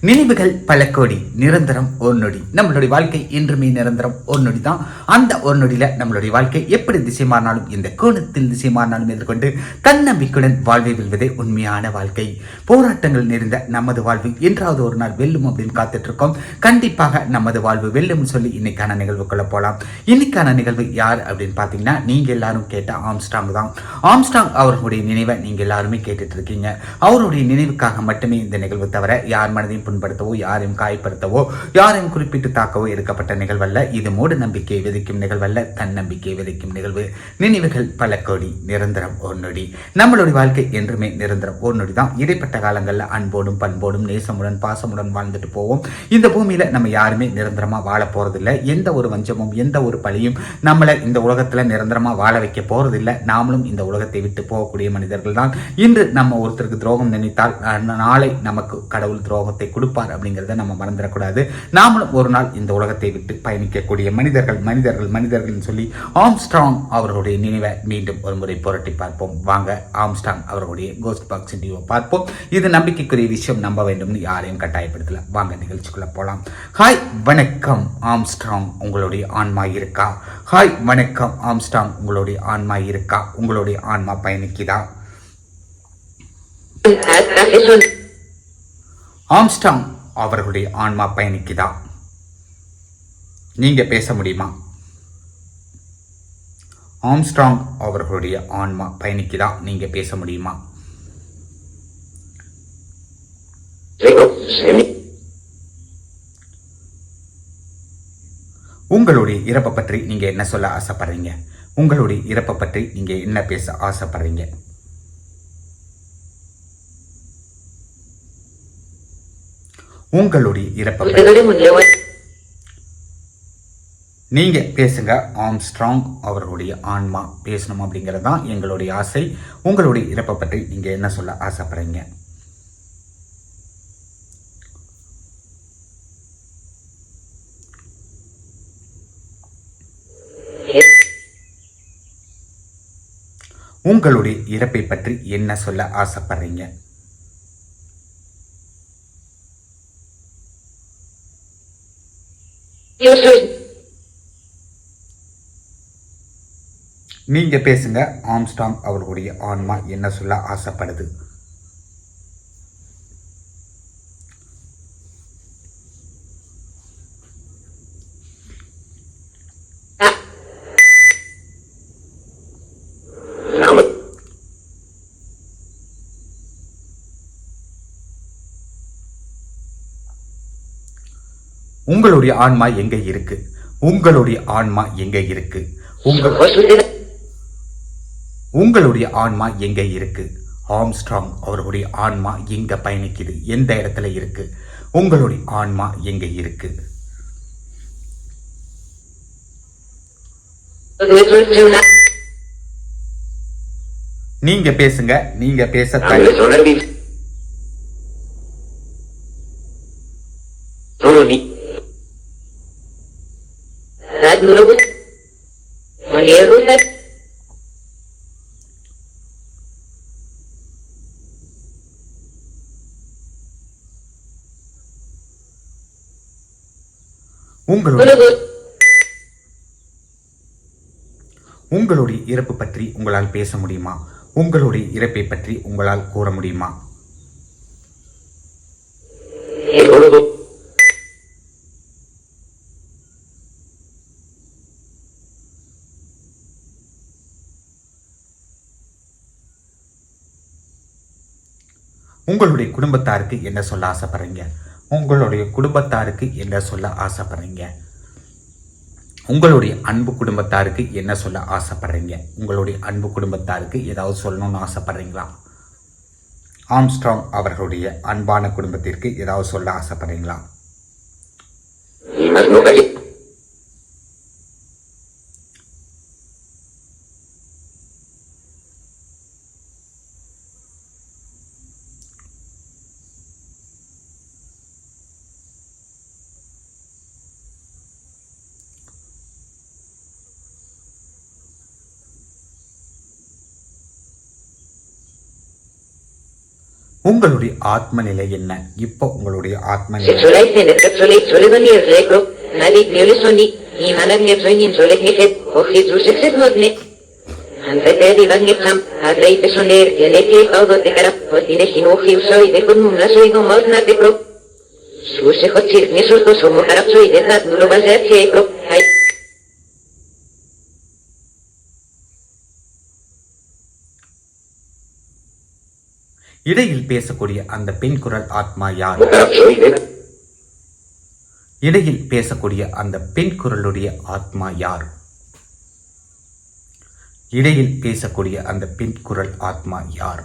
நினைவுகள் பல கோடி நிரந்தரம் ஒரு நொடி. நம்மளுடைய வாழ்க்கை என்றுமே நிரந்தரம் ஒரு நொடி தான். அந்த ஒரு நொடியில நம்மளுடைய வாழ்க்கை எப்படி திசை மாறினாலும் இந்த கோணத்தில் திசை மாறினாலும் எதிர்கொண்டு தன்னம்பிக்கையுடன் வாழ்வை வெல்வதே உண்மையான வாழ்க்கை. போராட்டங்கள் நிறைந்த நமது வாழ்வு என்றாவது ஒரு நாள் வெல்லும் அப்படின்னு காத்துட்டு இருக்கோம் கண்டிப்பாக நமது வாழ்வு வெல்லும் சொல்லி இன்னைக்கான நிகழ்வுக்குள்ள போலாம். இன்னைக்கான நிகழ்வு யார் அப்படின்னு பார்த்தீங்கன்னா நீங்க எல்லாரும் கேட்ட ஆம்ஸ்டாங் தான். ஆம்ஸ்டாங் அவர்களுடைய நினைவை நீங்க எல்லாருமே கேட்டுட்டு இருக்கீங்க அவருடைய நினைவுக்காக மட்டுமே இந்த நிகழ்வு தவிர யார் மனதையும் புண்படுத்தவோ யாரையும் காயப்படுத்தவோ யாரையும் குறிப்பிட்டு தாக்கவோ எடுக்கப்பட்ட நிகழ்வல்ல. இது மூட நம்பிக்கையை விதைக்கும் நிகழ்வல்ல தன்னம்பிக்கை விதைக்கும் நிகழ்வு. நினைவுகள் பல கோடி நிரந்தரம் ஒரு நொடி. நம்மளுடைய வாழ்க்கை என்றுமே நிரந்தரம் ஒரு நொடி தான். இடைப்பட்ட காலங்களில் அன்போடும் பண்போடும் நேசமுடன் பாசமுடன் வாழ்ந்துட்டு போவோம். இந்த பூமியில நம்ம யாருமே நிரந்தரமா வாழ போறதில்லை. எந்த ஒரு வஞ்சமும் எந்த ஒரு பழியும் நம்மளை இந்த உலகத்துல நிரந்தரமா வாழ வைக்க போறதில்லை. நாமளும் இந்த உலகத்தை விட்டு போகக்கூடிய மனிதர்கள் தான். இன்று நம்ம ஒருத்தருக்கு துரோகம் நினைத்தால் நாளை நமக்கு கடவுள் துரோகத்தை கொடுப்பார் அப்படிங்கிறத நம்ம மறந்துடக்கூடாது. நாமளும் ஒரு நாள் இந்த உலகத்தை விட்டு பயணிக்கக்கூடிய மனிதர்கள் மனிதர்கள் மனிதர்கள் சொல்லி ஆம்ஸ்ட்ராங் அவர்களுடைய நினைவை மீண்டும் ஒரு முறை புரட்டி பார்ப்போம். வாங்க ஆம்ஸ்ட்ராங் அவர்களுடைய கோஸ்ட் பாக்ஸ் இன்டர்வியூ பார்ப்போம். இது நம்பிக்கைக்குரிய விஷயம் நம்ப வேண்டும்னு யாரையும் கட்டாயப்படுத்தல. வாங்க நிகழ்ச்சிக்குள்ள போலாம். ஹாய் வணக்கம் ஆம்ஸ்ட்ராங் உங்களுடைய ஆன்மா இருக்கா? ஹாய் வணக்கம் ஆம்ஸ்ட்ராங் உங்களுடைய ஆன்மா இருக்கா? உங்களுடைய ஆன்மா பயணிக்குதா? ஆம்ஸ்டாங் அவர்களுடைய ஆன்மா பயணிக்குதா? நீங்க பேச முடியுமா? ஆம்ஸ்ட்ராங் அவர்களுடைய ஆன்மா பயணிக்குதா? நீங்க பேச முடியுமா? உங்களுடைய இறப்பை பற்றி நீங்க என்ன சொல்ல ஆசைப்படுறீங்க? உங்களுடைய இறப்பை பற்றி நீங்க என்ன பேச ஆசைப்படுறீங்க? உங்களுடைய இறப்பை பற்றி. நீங்க பேசுங்க ஆம்ஸ்ட்ராங் அவர்களுடைய ஆன்மா பேசணும் அப்படிங்கிறது தான் எங்களுடைய ஆசை. உங்களுடைய இறப்பை பற்றி நீங்க என்ன சொல்ல ஆசைப்படுறீங்க? உங்களுடைய இறப்பை பற்றி என்ன சொல்ல ஆசைப்படுறீங்க? நீங்க பேசுங்க ஆம்ஸ்டாங் அவர்களுடைய ஆன்மா என்ன சொல்ல ஆசைப்படுது? உங்களுடைய ஆன்மா எங்க இருக்கு? உங்களுடைய ஆன்மா எங்க இருக்கு? உங்களுடைய ஆன்மா எங்க இருக்கு? ஆம்ஸ்ட்ராங் அவர்களுடைய ஆன்மா எங்க பயணிக்குது? எந்த இடத்துல இருக்கு? உங்களுடைய ஆன்மா எங்க இருக்கு? நீங்க பேசுங்க. நீங்க பேச தயார். உங்களுடைய உங்களுடைய இறப்பு பற்றி உங்களால் பேச முடியுமா? உங்களுடைய இறப்பை பற்றி உங்களால் கூற முடியுமா? உங்களுடைய குடும்பத்தாருக்கு என்ன சொல்ல ஆசைப்படுறீங்க? உங்களுடைய குடும்பத்தாருக்கு என்ன சொல்ல ஆசைப்படுறீங்க? உங்களுடைய அன்பு குடும்பத்தாருக்கு என்ன சொல்ல ஆசைப்படுறீங்க? உங்களுடைய அன்பு குடும்பத்தாருக்கு ஏதாவது சொல்லணும்னு ஆசைப்படுறீங்களா? ஆம்ஸ்ட்ராங் அவர்களுடைய அன்பான குடும்பத்திற்கு ஏதாவது சொல்ல ஆசைப்படுறீங்களா? உங்களுடைய ஆத்ம நிலை என்ன இப்ப உங்களுடைய ஆத்ம நிலை இடையில் பேசக்கூடிய அந்த பெண் குரல் ஆத்மா யார்? இடையில் பேசக்கூடிய அந்த பெண் குரலுடைய ஆத்மா யார்? இடையில் பேசக்கூடிய அந்த பெண் குரல் ஆத்மா யார்?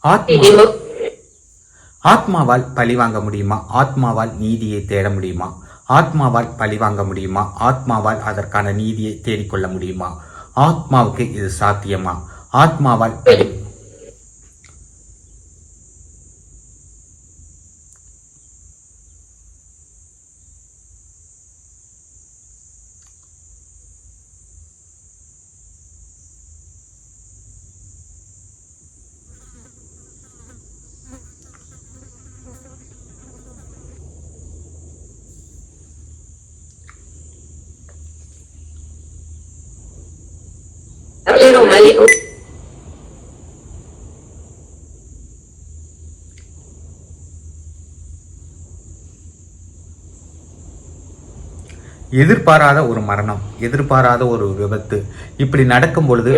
ஆத்மா. ஆத்மாவால் பழி வாங்க முடியுமா? ஆத்மாவால் நீதியை தேட முடியுமா? ஆத்மாவால் பழி வாங்க முடியுமா? ஆத்மாவால் அதற்கான நீதியை தேடிக்கொள்ள முடியுமா? ஆத்மாவுக்கு இது சாத்தியமா? ஆத்மாவால் பழி absero maliko. எதிர்பாராத ஒரு மரணம் எதிர்பாராத ஒரு விபத்து இப்படி நடக்கும் பொழுது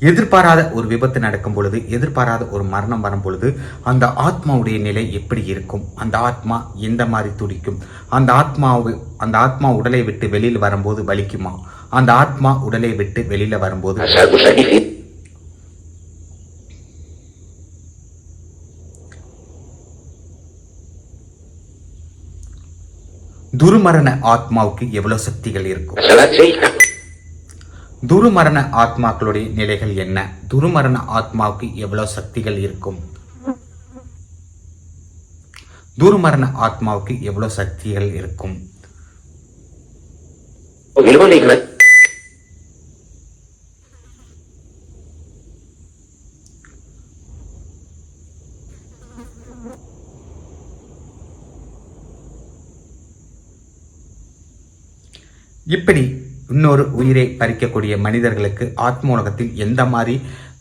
எதிர்பாராத ஒரு விபத்து நடக்கும் பொழுது எதிர்பாராத ஒரு மரணம் வரும் பொழுது அந்த ஆத்மாவுடைய நிலை எப்படி இருக்கும் அந்த ஆத்மா எந்த மாதிரி துடிக்கும் அந்த ஆத்மாவு அந்த ஆத்மா உடலை விட்டு வெளியில் வரும்போது வலிக்குமா அந்த ஆத்மா உடலை விட்டு வெளியில வரும்போது. துருமரண ஆத்மாவுக்கு எவ்வளவு சக்திகள் இருக்கும். துருமரண ஆத்மாக்களுடைய நிலைகள் என்ன துருமரண ஆத்மாவுக்கு எவ்வளவு சக்திகள் இருக்கும் துருமரண ஆத்மாவுக்கு எவ்வளவு சக்திகள் இருக்கும். இப்படி இன்னொரு உயிரை பறிக்கக்கூடிய மனிதர்களுக்கு ஆத்ம உலகத்தில் எந்த மாதிரி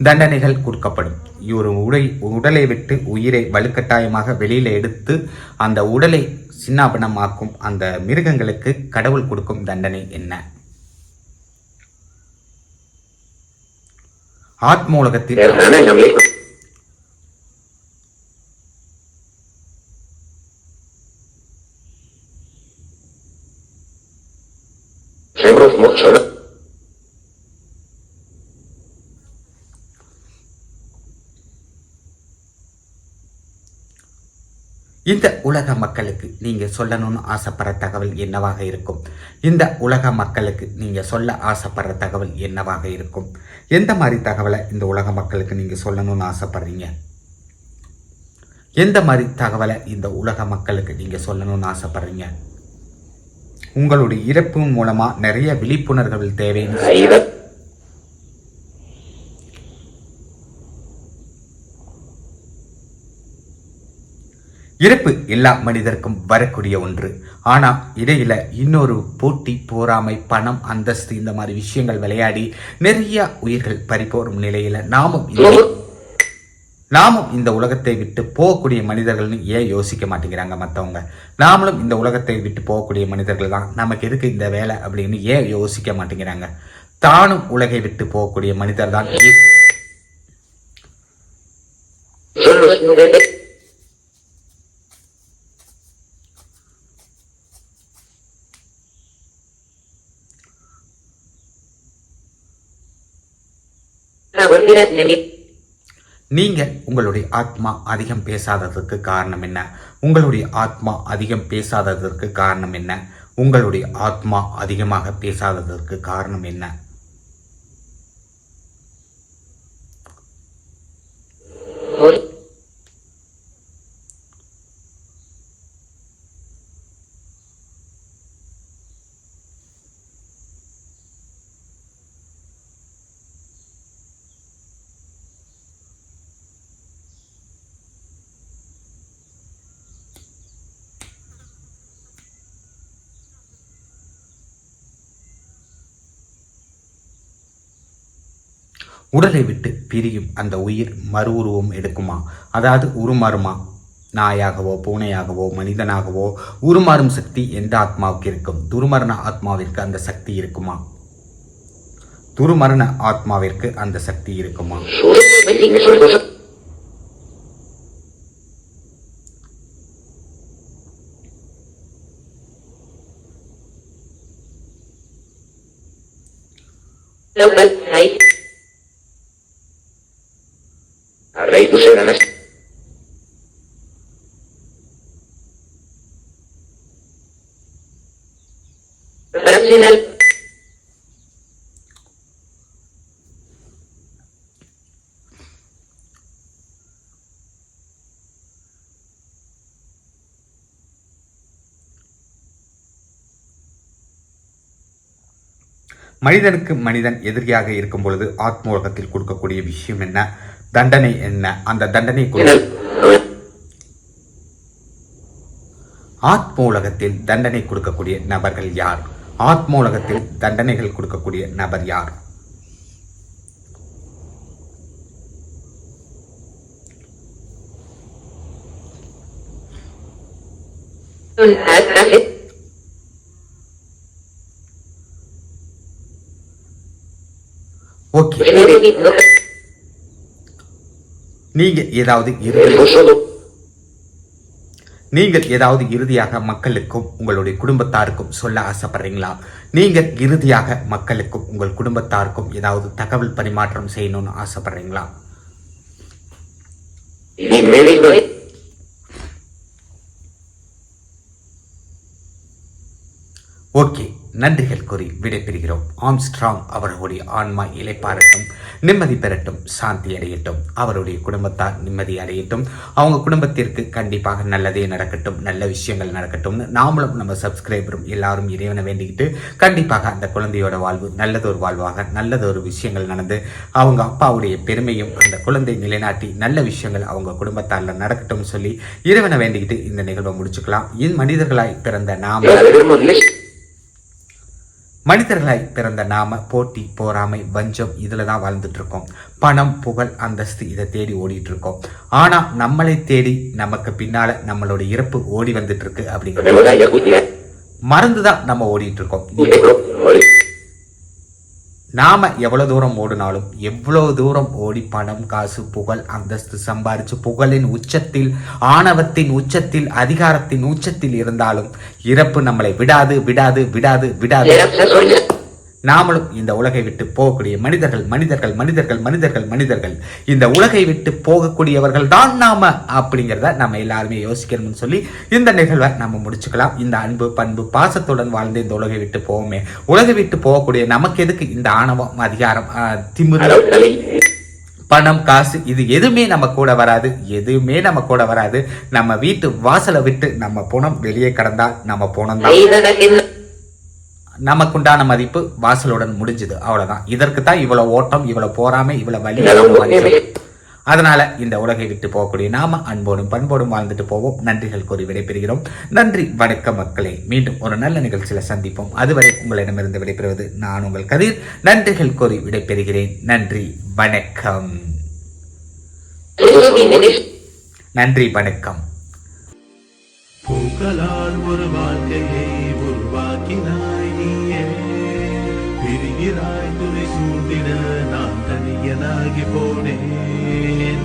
தண்டனைகள் கொடுக்கப்படும்? ஒரு உடை உடலை விட்டு உயிரை வலுக்கட்டாயமாக வெளியில எடுத்து அந்த உடலை சின்னாபனமாக்கும் அந்த மிருகங்களுக்கு கடவுள் கொடுக்கும் தண்டனை என்ன? ஆத்ம உலகத்தில் இந்த உலக மக்களுக்கு நீங்க சொல்லணும்னு ஆசைப்படுற தகவல் என்னவாக இருக்கும்? இந்த உலக மக்களுக்கு நீங்க சொல்ல ஆசைப்படுற தகவல் என்னவாக இருக்கும்? எந்த மாதிரி தகவலை இந்த உலக மக்களுக்கு நீங்க சொல்லணும்னு ஆசைப்படுறீங்க? எந்த மாதிரி தகவலை இந்த உலக மக்களுக்கு நீங்க சொல்லணும்னு ஆசைப்படுறீங்க? உங்களுடைய இறப்பு மூலமா நிறைய விழிப்புணர்வுகள் தேவைன்னு இறப்பு எல்லா மனிதருக்கும் வரக்கூடிய ஒன்று. ஆனா இடையில இன்னொரு போட்டி போராமை பணம் அந்தஸ்து இந்த மாதிரி விஷயங்கள் விளையாடி நிறைய உயிர்கள் பறிபோரும் நிலையில நாமும் நாமும் இந்த உலகத்தை விட்டு போகக்கூடிய மனிதர்கள்னு ஏன் யோசிக்க மாட்டேங்கிறாங்க மற்றவங்க நாமளும் இந்த உலகத்தை விட்டு போகக்கூடிய மனிதர்கள் தான். நமக்கு எதுக்கு இந்த வேலை அப்படின்னு ஏன் யோசிக்க மாட்டேங்கிறாங்க? தானும் உலகை விட்டு போகக்கூடிய மனிதர் தான் Abortirat nemi. நீங்கள் உங்களுடைய ஆத்மா அதிகம் பேசாததற்கு காரணம் என்ன உங்களுடைய ஆத்மா அதிகம் பேசாததற்கு காரணம் என்ன உங்களுடைய ஆத்மா அதிகமாக பேசாததற்கு காரணம் என்ன Hoy. உடலை விட்டு பிரியும் அந்த உயிர் மறு உருவம் எடுக்குமா? அதாவது உருமாறுமா? நாயாகவோ பூனையாகவோ மனிதனாகவோ உருமாறும் சக்தி எந்த ஆத்மாவுக்கு இருக்கும்? துருமரண ஆத்மாவிற்கு அந்த சக்தி இருக்குமா? துருமரண ஆத்மாவிற்கு அந்த சக்தி இருக்குமா? Solo me மனிதனுக்கு மனிதன் எதிரியாக இருக்கும் பொழுது ஆத்ம உலகத்தில் கொடுக்கக்கூடிய விஷயம் என்ன? தண்டனை என்ன அந்த தண்டனை கொடு- Final. ஆத்ம உலகத்தில் தண்டனை கொடுக்கக்கூடிய நபர்கள் யார் ஆத்ம உலகத்தில் தண்டனைகள் கொடுக்கக்கூடிய நபர் யார். Okay Genérico. நீங்க ஏதாவது இறுதி. நீங்கள் ஏதாவது இறுதியாக மக்களுக்கும் உங்களுடைய குடும்பத்தாருக்கும் சொல்ல ஆசைப்படுறீங்களா நீங்கள் இறுதியாக மக்களுக்கும் உங்கள் குடும்பத்தாருக்கும் ஏதாவது தகவல் பரிமாற்றம் செய்யணும்னு ஆசைப்படுறீங்களா ஓகே நன்றிகள் கூறி விடைபெறுகிறோம். ஆம்ஸ்ட்ராங் அவர்களுடைய ஆன்மா இலைப்பாரட்டும் நிம்மதி பெறட்டும் சாந்தி அடையட்டும். அவருடைய குடும்பத்தார் நிம்மதி அடையட்டும். அவங்க குடும்பத்திற்கு கண்டிப்பாக நல்லதே நடக்கட்டும் நல்ல விஷயங்கள் நடக்கட்டும் நாமளும் நம்ம சப்ஸ்கிரைபரும் எல்லாரும் இறைவனை வேண்டிக்கிட்டு கண்டிப்பாக அந்த குழந்தையோட வாழ்வு நல்லதொரு வாழ்வாக நல்லதொரு விஷயங்கள் நடந்து அவங்க அப்பாவுடைய பெருமையும் அந்த குழந்தை நிலைநாட்டி நல்ல விஷயங்கள் அவங்க குடும்பத்தாரில் நடக்கட்டும் சொல்லி இறைவனை வேண்டிக்கிட்டு இந்த நிகழ்வை முடிச்சுக்கலாம். இன் மனிதர்களாய் பிறந்த நாம. மனிதர்களாய் பிறந்த நாம போட்டி போராமை வஞ்சம் இதுல தான் வாழ்ந்துட்டு இருக்கோம். பணம் புகழ் அந்தஸ்து இதை தேடி ஓடிட்டு இருக்கோம். ஆனா நம்மளை தேடி நமக்கு பின்னால நம்மளோட இறப்பு ஓடி வந்துட்டு இருக்கு Me அப்படிங்கிற voy a Yakutia. மறந்துதான் நம்ம ஓடிட்டு இருக்கோம். நாம எவ்வளவு தூரம் ஓடினாலும் எவ்வளவு தூரம் ஓடி பணம் காசு புகழ் அந்தஸ்து சம்பாரிச்சு புகழின் உச்சத்தில் ஆணவத்தின் உச்சத்தில் அதிகாரத்தின் உச்சத்தில் இருந்தாலும் இறப்பு நம்மளை விடாது விடாது விடாது விடாது. நாமளும் இந்த உலகை விட்டு போகக்கூடிய மனிதர்கள் மனிதர்கள் மனிதர்கள் மனிதர்கள் மனிதர்கள். இந்த உலகை விட்டு போகக்கூடியவர்கள் தான் நாம அப்படிங்கிறத நம்ம எல்லாருமே யோசிக்கணும்னு சொல்லி இந்த நிகழ்வை நம்ம முடிச்சுக்கலாம். இந்த அன்பு பண்பு பாசத்துடன் வாழ்ந்து இந்த உலகை விட்டு போவோமே. உலகை விட்டு போகக்கூடிய நமக்கு எதுக்கு இந்த ஆணவம் அதிகாரம் திமிரு. பணம் காசு இது எதுவுமே நம்ம கூட வராது. எதுவுமே நம்ம கூட வராது. நம்ம வீட்டு வாசலை விட்டு நம்ம போனோம் வெளியே கடந்தா நம்ம போனோம் நமக்குண்டான மதிப்பு வாசலுடன் முடிஞ்சுது. அவ்வளவுதான். இதற்கு தான் இவ்வளவு ஓட்டம் இவ்வளவு போராமை இவ்வளவு வலி அதனால இந்த உலகை விட்டு போகக்கூடிய நாம அன்போடும் பண்போடும் வாழ்ந்துட்டு போவோம். நன்றிகள் கூறி விடைபெறுகிறோம். நன்றி வணக்கம் மக்களே. மீண்டும் ஒரு நல்ல நிகழ்ச்சியில சந்திப்போம். அதுவரை உங்களிடமிருந்து விடைபெறுவது நான் உங்கள் கதிர். நன்றிகள் கூறி விடைபெறுகிறேன். நன்றி வணக்கம். நன்றி வணக்கம். பூக்களால் ஒரு வாழ்க்கையை உருவாக்கினாய் நீயே பிரிகிறாய் துணை சூழ்ந்திட நான் தனியனாகி போனேன்